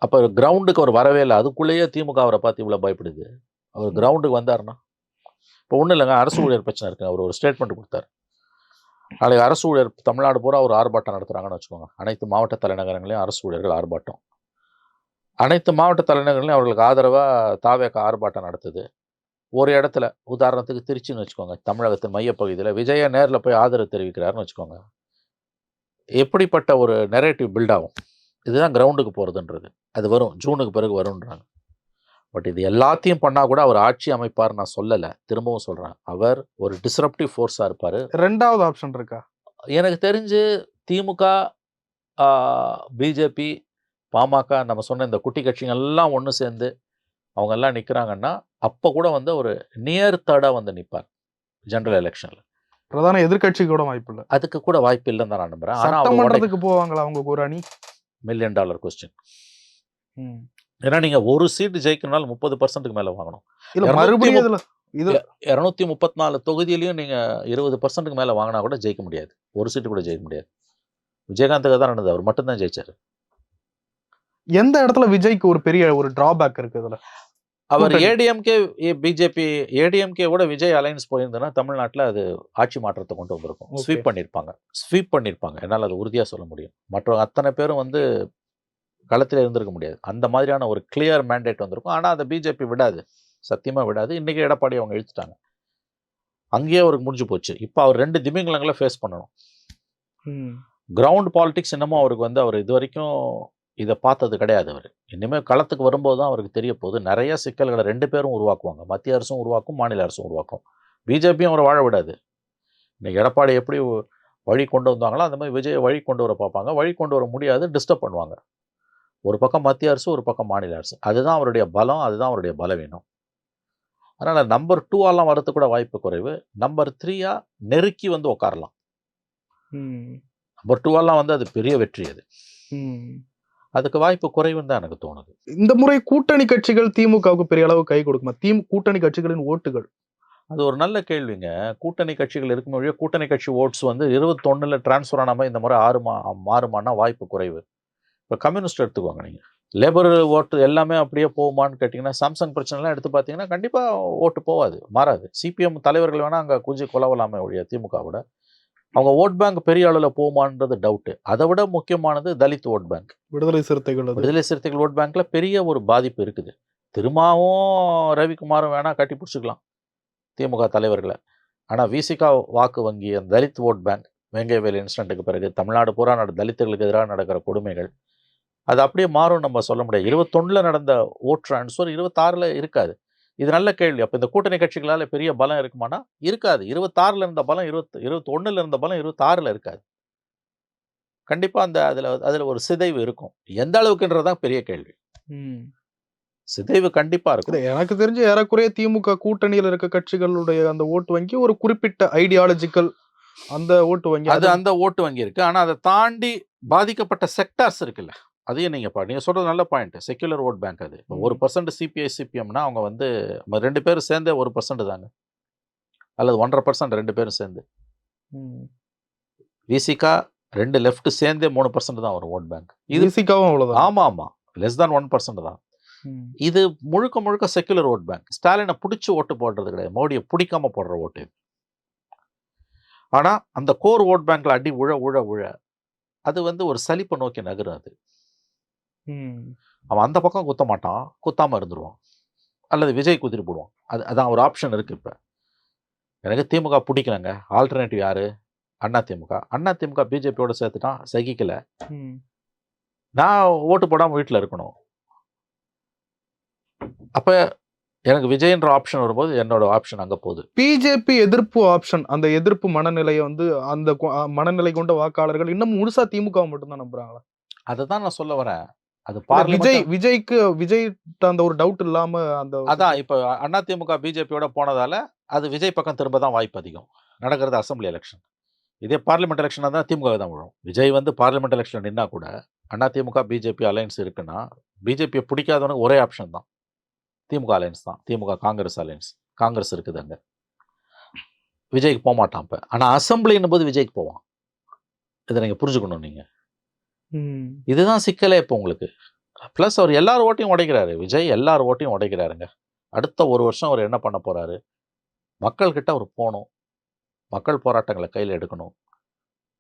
அப்போ கிரவுண்டுக்கு அவர் வரவே இல்லை. அதுக்குள்ளேயே திமுக அவரை பார்த்து இவ்வளோ பயப்படுது. அவர் கிரவுண்டுக்கு வந்தாருன்னா இப்போ ஒன்றும் இல்லைங்க. அரசு ஊழியர் பிரச்சனை இருக்கு. அவர் ஒரு ஸ்டேட்மெண்ட் கொடுத்தாரு. நாளைக்கு அரசு ஊழியர் தமிழ்நாடு பூரா ஒரு ஆர்ப்பாட்டம் நடத்துகிறாங்கன்னு வச்சுக்கோங்க. அனைத்து மாவட்ட தலைநகரங்களையும் அரசு ஊழியர்கள் ஆர்ப்பாட்டம். அனைத்து மாவட்ட தலைநகரங்களையும் அவர்களுக்கு ஆதரவாக தாவேக ஆர்ப்பாட்டம் நடத்துது. ஒரு இடத்துல உதாரணத்துக்கு திருச்சின்னு வச்சுக்கோங்க தமிழகத்தின் மையப்பகுதியில் விஜய நேரில் போய் ஆதரவு தெரிவிக்கிறாருன்னு வச்சுக்கோங்க. எப்படிப்பட்ட ஒரு நெரேட்டிவ் பில்ட் ஆகும்? இதுதான் கிரவுண்டுக்கு போகிறதுன்றது அது வரும் ஜூனுக்கு பிறகு வரும்ன்றாங்க. பட் இது எல்லாத்தையும் பண்ணால் கூட அவர் ஆட்சி அமைப்பார் நான் சொல்லலை திரும்பவும் சொல்கிறேன் அவர் ஒரு டிஸ்ரப்டிவ் ஃபோர்ஸாக இருப்பார். ரெண்டாவது ஆப்ஷன் இருக்கா? எனக்கு தெரிஞ்சு திமுக பிஜேபி பாமக நம்ம சொன்ன இந்த குட்டி கட்சிகள் எல்லாம் ஒன்று சேர்ந்து அவங்க எல்லாம் நிற்கிறாங்கன்னா அப்போ கூட வந்து ஒரு நியர் தேர்டாக வந்து நிற்பார் ஜெனரல் எலெக்ஷனில் பிரதான எதிர்க்கட்சி கூட வாய்ப்பு இல்ல. அதுக்கு கூட வாய்ப்பு இல்லைன்னு தான் நான் நம்புறேன். சட்டமன்றத்துக்கு போவாங்களா அவங்க ஒரு அணி மில்லியன் டாலர் கொஸ்டின். ஏன்னா நீங்கள் ஒரு சீட்டு ஜெயிக்கணும்னாலும் முப்பது பர்சன்ட்டுக்கு மேலே வாங்கணும். இல்ல மறுபடியும் இதுல இது இரநூத்தி முப்பத்தி நாலு தொகுதியிலையும் நீங்கள் இருபது பர்சன்ட்டுக்கு மேலே வாங்கினா கூட ஜெயிக்க முடியாது. ஒரு சீட்டு கூட ஜெயிக்க முடியாது. விஜயகாந்துக்கு தான் நடந்தது அவர் மட்டும்தான் ஜெயிச்சார். எந்த இடத்துல விஜய்க்கு ஒரு பெரிய ஒரு டிராபேக் இருக்கு இதுல? அவர். ஏடிஎம்கே பிஜேபி ஏடிஎம்கே கூட விஜய் அலைன்ஸ் போயிருந்ததுன்னா தமிழ்நாட்டில் அது ஆட்சி மாற்றத்தை கொண்டு வந்திருக்கும். ஸ்வீப் பண்ணியிருப்பாங்க ஸ்வீப் பண்ணியிருப்பாங்க என்னால் அது உறுதியாக சொல்ல முடியும். மற்ற அத்தனை பேரும் வந்து களத்தில் இருந்திருக்க முடியாது. அந்த மாதிரியான ஒரு கிளியர் மேண்டேட் வந்திருக்கும். ஆனால் அதை பிஜேபி விடாது. சத்தியமா விடாது. இன்னைக்கு எடப்பாடி அவங்க இழுத்துட்டாங்க. அங்கேயே அவருக்கு முடிஞ்சு போச்சு. இப்போ அவர் ரெண்டு திமிங்கலங்களை ஃபேஸ் பண்ணணும். கிரவுண்ட் பாலிடிக்ஸ் இன்னமும் அவருக்கு வந்து அவர் இது வரைக்கும் இதை பார்த்தது கிடையாது அவர். இனிமேல் களத்துக்கு வரும்போது தான் அவருக்கு தெரிய போகுது. நிறைய சிக்கல்களை ரெண்டு பேரும் உருவாக்குவாங்க. மத்திய அரசும் உருவாக்கும் மாநில அரசும் உருவாக்கும். பிஜேபியும் அவரை வாழ விடாது. இன்னைக்கு எடப்பாடி எப்படி வழி கொண்டு வந்தாங்களோ அந்த மாதிரி விஜய் வழி கொண்டு வர பார்ப்பாங்க. வழி கொண்டு வர முடியாது டிஸ்டர்ப் பண்ணுவாங்க. ஒரு பக்கம் மத்திய அரசு ஒரு பக்கம் மாநில அரசு. அதுதான் அவருடைய பலம் அதுதான் அவருடைய பலவீனம். அதனால் நம்பர் டூவெல்லாம் வரதுக்கு கூட வாய்ப்பு குறைவு. நம்பர் த்ரீயா நெருக்கி வந்து உட்காரலாம். நம்பர் டூவெல்லாம் வந்து அது பெரிய வெற்றி அது. அதுக்கு வாய்ப்பு குறைவுன்னு தான் எனக்கு தோணுது. இந்த முறை கூட்டணி கட்சிகள் திமுகவுக்கு பெரிய அளவு கை கொடுக்குமா? தீம் கூட்டணி கட்சிகளின் ஓட்டுகள். அது ஒரு நல்ல கேள்விங்க. கூட்டணி கட்சிகள் இருக்கும் வழியாக கூட்டணி கட்சி ஓட்ஸ் வந்து இருபத்தொன்னுல டிரான்ஸ்ஃபர் ஆனாமல் இந்த முறை ஆறு மா மாறுமானா வாய்ப்பு குறைவு. இப்போ கம்யூனிஸ்ட் எடுத்துக்கோங்க நீங்கள் லேபர் ஓட்டு எல்லாமே அப்படியே போகுமான்னு கேட்டிங்கன்னா சாம்சங் பிரச்சனைலாம் எடுத்து பார்த்தீங்கன்னா கண்டிப்பாக ஓட்டு போகாது மாறாது. சிபிஎம் தலைவர்கள் வேணால் அங்கே குஞ்சு கொலவலாமே ஒழிய திமுகவோட. அவங்க ஓட் பேங்க் பெரிய அளவில் போகுமான்றது டவுட்டு அதை விட முக்கியமானது தலித் ஓட் பேங்க். விடுதலை சிறுத்தைகள் விடுதலை சிறுத்தைகள் ஓட் பேங்க்ல பெரிய ஒரு பாதிப்பு இருக்குது. திருமாவும் ரவிக்குமாரும் வேணா கட்டி பிடிச்சிக்கலாம் திமுக தலைவர்களை. ஆனால் விசிகா வாக்கு வங்கி அந்த தலித் ஓட் பேங்க் வெங்கைவேல் இன்சிடென்ட்டுக்கு பிறகு தமிழ்நாடு பூரா நட தலித்துகளுக்கு எதிராக நடக்கிற கொடுமைகள் அது அப்படியே மாறும் நம்ம சொல்ல முடியாது. இருபத்தொன்னில் நடந்த ஓட் ட்ரான்ஸ்ஃபர் இருபத்தாறில் இருக்காது. இது நல்ல கேள்வி. அப்போ இந்த கூட்டணி கட்சிகளால் பெரிய பலம் இருக்குமானா? இருக்காது. இருபத்தாறில் இருந்த பலம் இருபத்தி இருபத்தொன்னில் இருந்த பலம் இருபத்தாறில் இருக்காது. கண்டிப்பாக அந்த அதில் அதில் ஒரு சிதைவு இருக்கும். எந்த அளவுக்குன்றது தான் பெரிய கேள்வி. ம். சிதைவு கண்டிப்பாக இருக்கும். எனக்கு தெரிஞ்சு ஏறக்குறைய திமுக கூட்டணியில் இருக்க கட்சிகளுடைய அந்த ஓட்டு வங்கி ஒரு குறிப்பிட்ட ஐடியாலஜிக்கல் அந்த ஓட்டு வங்கி. அது அந்த ஓட்டு வங்கி இருக்கு. ஆனால் அதை தாண்டி பாதிக்கப்பட்ட செக்டார்ஸ் இருக்குல்ல. அதையும் நீங்கள் பா நீங்கள் சொல்கிறது நல்ல பாயிண்ட். செக்யுலர் ஓட் பேங்க் அது. ஒரு. பர்சன்ட் சிபிஐ சிபிஎம்னா அவங்க வந்து ரெண்டு பேரும் சேர்ந்தே ஒரு பர்சன்ட் தாங்க. அல்லது ஒன்றரை பர்சன்ட் ரெண்டு பேரும் சேர்ந்து. விசிகா ரெண்டு லெஃப்ட் சேர்ந்தே மூணு பர்சன்ட் தான் வரும் ஓட் பேங்க் இது விசிகாவும் அவ்வளவுதான் ஆமாம் ஆமாம் லெஸ் தான் ஒன் பர்சன்ட் தான். இது முழுக்க முழுக்க செக்குலர் ஓட் பேங்க் ஸ்டாலினை பிடிச்சி ஓட்டு போடுறது கிடையாது. மோடியை பிடிக்காம போடுற ஓட்டு ஆனால் அந்த கோர் ஓட் பேங்க்ல அடி உழ உழ உழ. அது வந்து ஒரு சலிப்பை நோக்கி நகரும் அது. அவன் அந்த பக்கம் குத்த மாட்டான். குத்தாம இருந்துருவான். அல்லது விஜய் குதிரி போடுவான். அது அதான் ஒரு ஆப்ஷன் இருக்கு இப்போ. எனக்கு திமுக பிடிக்கலங்க. ஆல்டர்னேட்டிவ் யாரு? அண்ணா திமுக. அண்ணா திமுக பிஜேபியோட சேர்த்துட்டான். சகிக்கல. ம். நான் ஓட்டு போடாமல் வீட்டில் இருக்கணும். அப்போ எனக்கு விஜய்ன்ற ஆப்ஷன் வரும்போது என்னோட ஆப்ஷன் அங்கே போகுது. பிஜேபி எதிர்ப்பு ஆப்ஷன் அந்த எதிர்ப்பு மனநிலையை வந்து அந்த மனநிலை கொண்ட வாக்காளர்கள் இன்னும் முழுசா திமுக மட்டும்தான் நம்புறாங்களா? அதை தான் நான் சொல்ல வரேன். அது விஜய் விஜய்க்கு விஜய் அந்த ஒரு டவுட் இல்லாம அந்த அதான் இப்போ அண்ணா திமுக பிஜேபியோட போனதால அது விஜய் பக்கம் திரும்ப தான் வாய்ப்பு அதிகம். நடக்கிறது அசெம்பிளி எலெக்ஷன் இதே பார்லிமெண்ட் எலெக்ஷனாக தான் திமுக தான் விழும். விஜய் வந்து பார்லிமெண்ட் எலெக்ஷன் நின்னா கூட அண்ணா திமுக பிஜேபி அலையன்ஸ் இருக்குன்னா பிஜேபியை பிடிக்காதவனுக்கு ஒரே ஆப்ஷன் தான். திமுக அலையன்ஸ் தான். திமுக காங்கிரஸ் அலையன்ஸ் காங்கிரஸ் இருக்குது அங்கே. விஜய்க்கு போக மாட்டான் இப்போ. ஆனால் அசம்பிளின்னும் போது விஜய்க்கு போவான். இதை நீங்கள் புரிஞ்சுக்கணும் நீங்கள். இதுதான் சிக்கலே இப்போ உங்களுக்கு. ப்ளஸ் அவர் எல்லார் ஓட்டையும் உடைக்கிறாரு. விஜய் எல்லார் ஓட்டையும் உடைக்கிறாருங்க. அடுத்த ஒரு வருஷம் அவர் என்ன பண்ண போகிறாரு மக்கள்கிட்ட அவர் போகணும். மக்கள் போராட்டங்களை கையில் எடுக்கணும்.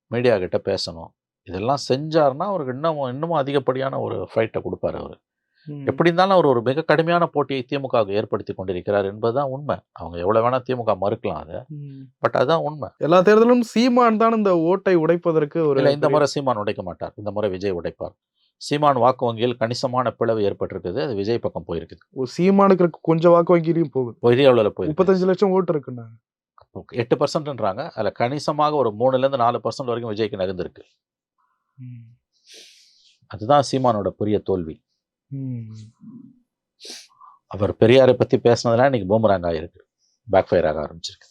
மீடியா கிட்ட பேசணும். இதெல்லாம் செஞ்சாருன்னா அவருக்கு இன்னமும் இன்னமும் அதிகப்படியான ஒரு ஃபைட்டை கொடுப்பாரு அவர். எப்படி இருந்தாலும் அவர் ஒரு மிக கடுமையான போட்டியை திமுகவுக்கு ஏற்படுத்தி கொண்டிருக்கிறார் என்பதுதான் உண்மை. அவங்க எவ்வளவு வேணா திமுக மறுக்கலாம் அதை. பட் அதான் உண்மை. எல்லா தேர்தலும் சீமான் தான் இந்த ஓட்டை உடைப்பதற்கு ஒரு இல்லை இந்த முறை சீமான் உடைக்க மாட்டார். இந்த முறை விஜய் உடைப்பார். சீமான் வாக்கு வங்கியில் கணிசமான பிளவு ஏற்பட்டிருக்குது. அது விஜய் பக்கம் போயிருக்குது. ஒரு சீமானுக்கு கொஞ்சம் வாக்கு வங்கியிலையும் போகுது. பெரிய அளவில் போயிருக்கு முப்பத்தஞ்சு லட்சம் ஓட்டு இருக்குண்ணா. எட்டு பர்சன்ட்ன்றாங்க. அதில் கணிசமாக ஒரு மூணுலேருந்து நாலு பர்சன்ட் வரைக்கும் விஜய்க்கு நகர்ந்திருக்கு. அதுதான் சீமானோட பெரிய தோல்வி. அவர் பெரியாரை பற்றி பேசினதுலாம் இன்னைக்கு பூமராங் ஆகிருக்கு பேக் ஃபயர் ஆக ஆரம்பிச்சிருக்கு.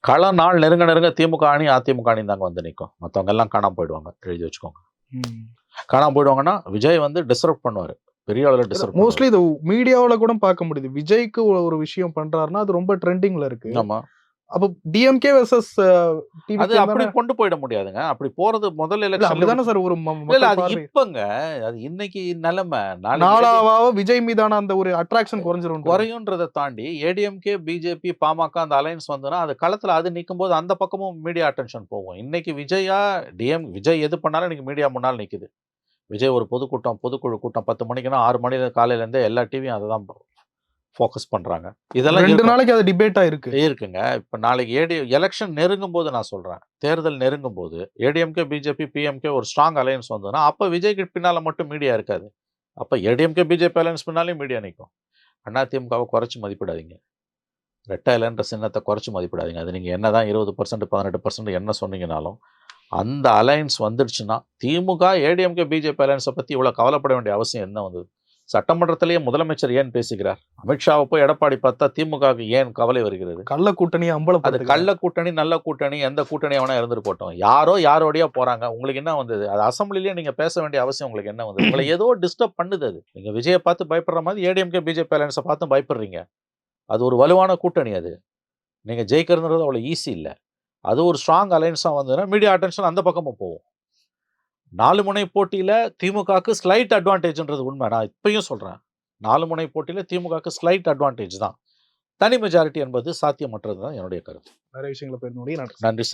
கள நாள் நெருங்க நெருங்க திமுக அணி அதிமுக அணி தாங்க வந்து நிற்கும் மற்றவங்க எல்லாம் காணாம போயிடுவாங்க எழுதி வச்சுக்கோங்க. ம். காணாம போயிடுவாங்கன்னா விஜய் வந்து டிஸ்டர்ப் பண்ணுவார். பெரிய அளவில் டிஸ்டர்ப் மோஸ்ட்லி இது மீடியாவுல கூட பார்க்க முடியுது. விஜய்க்கு ஒரு- விஷயம் பண்றாருன்னா அது ரொம்ப ட்ரெண்டிங்ல இருக்கு. ஆமா. அப்ப டிஎம்கே வெர்சஸ் அது அப்படி கொண்டு போயிட முடியாதுங்க. அப்படி போறது முதல் எலெக்ஷன் அப்படிதானே சார் ஒரு இல்ல அது. இப்பங்க. அது இன்னைக்கு நிலைமை. நாளாவாக விஜய் மீதான அந்த ஒரு அட்ராக்ஷன் குறைஞ்சிரும் குறையுன்றதை தாண்டி ஏடிஎம்கே பிஜேபி பாமக அந்த அலையன்ஸ் வந்ததுன்னா அது களத்துல அது நிற்கும் போது அந்த பக்கமும் மீடியா அட்டென்ஷன் போகும். இன்னைக்கு விஜயா டிஎம் விஜய் எது பண்ணாலும் இன்னைக்கு மீடியா முன்னால் நிக்குது. விஜய் ஒரு பொதுக்கூட்டம் பொதுக்குழு கூட்டம் பத்து மணிக்குன்னா ஆறு மணி காலையிலேருந்தே எல்லா டிவியும் அதை தான் ஃபோக்கஸ் பண்ணுறாங்க இதெல்லாம் ரெண்டு. நாளைக்கு அது டிபேட்டா இருக்கு இருக்குங்க. இப்போ நாளைக்கு ஏடி எலெக்ஷன் நெருங்கும் போது நான் சொல்கிறேன் தேர்தல் நெருங்கும் போது ஏடிஎம்கே பிஜேபி பிஎம்கே ஒரு ஸ்ட்ராங் அலையன்ஸ் வந்ததுன்னா அப்போ விஜய்க்கு பின்னால் மட்டும் மீடியா இருக்காது. அப்போ ஏடிஎம்கே பிஜேபி அலையன்ஸ் பின்னாலே மீடியா நிற்கும் அதிமுகவை குறைச்சி மதிப்பிடாதீங்க. ரெட்டைலன்ற சின்னத்தை குறைச்சி மதிப்பிடாதீங்க. அது நீங்கள் என்ன தான் இருபது பர்சன்ட் பதினெட்டு பர்சன்ட் என்ன சொன்னீங்கனாலும் அந்த அலையன்ஸ் வந்துடுச்சுன்னா திமுக ஏடிஎம்கே பிஜேபி அலையன்ஸை பற்றி இவ்வளோ கவலைப்பட வேண்டிய அவசியம் என்ன வந்தது? சட்டமன்றத்திலேயே முதலமைச்சர் ஏன் பேசுகிறார்? அமித்ஷாவை போய் எடப்பாடி பார்த்தா திமுகவுக்கு ஏன் கவலை வருகிறது? கள்ள கூட்டணி அது அம்பலப்படுது கள்ள கூட்டணி நல்ல கூட்டணி எந்த கூட்டணி வேணா இருந்துட்டு போட்டோம். யாரோ யாரோடய போறாங்க. உங்களுக்கு என்ன வந்தது? அது அசம்பிளிலேயே நீங்க பேச வேண்டிய அவசியம் உங்களுக்கு என்ன வந்தது? உங்களை ஏதோ டிஸ்டர்ப் பண்ணுது அது. நீங்க விஜயை பார்த்து பயப்படுற மாதிரி ஏடிஎம்கே பிஜேபி அலையன்ஸை பார்த்து பயப்படுறீங்க. அது ஒரு வலுவான கூட்டணி அது. நீங்க ஜெயிக்கிறதுன்றது அவ்வளோ ஈஸி இல்லை. அது ஒரு ஸ்ட்ராங் அலையன்ஸாக வந்ததுன்னா மீடியா அட்டென்ஷன் அந்த பக்கமும் போகும். நாலு முனை போட்டியில திமுகவுக்கு ஸ்லைட் அட்வான்டேஜ்ன்றது உண்மை. நான் இப்பயும் சொல்றேன். நாலு முனை போட்டியில திமுகவுக்கு ஸ்லைட் அட்வான்டேஜ் தான். தனி மெஜாரிட்டி என்பது சாத்தியமற்றது தான் என்னுடைய கருத்து. நிறைய விஷயங்களை பேர் நன்றி நன்றி சார்